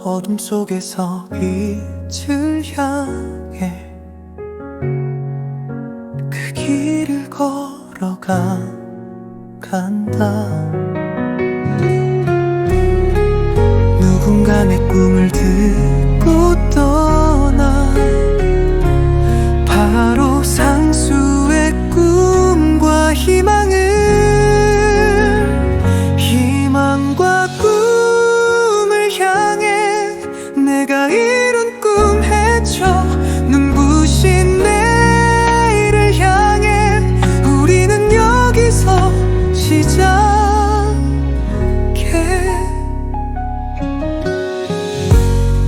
어둠 속에서 빛을 향해 그 길을 걸어가 간다. 누군가 내 꿈을 듣고 떠 내가 이룬 꿈 헤쳐 눈부신 내일을 향해 우리는 여기서 시작해.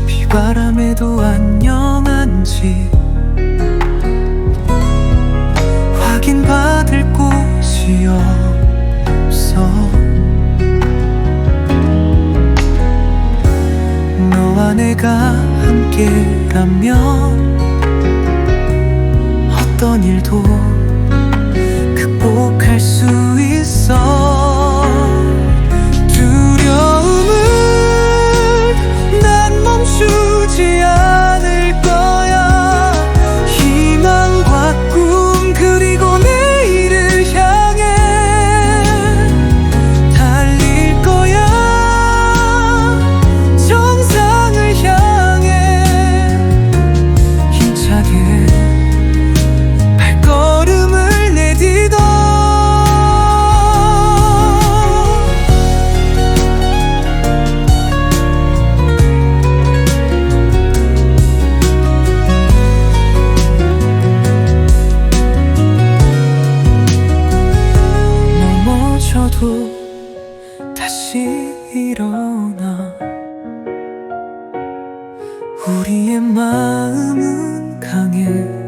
비바람에도 안녕한지 내가 함께라면 어떤 일도 다시 일어나. 우리의 마음은 강해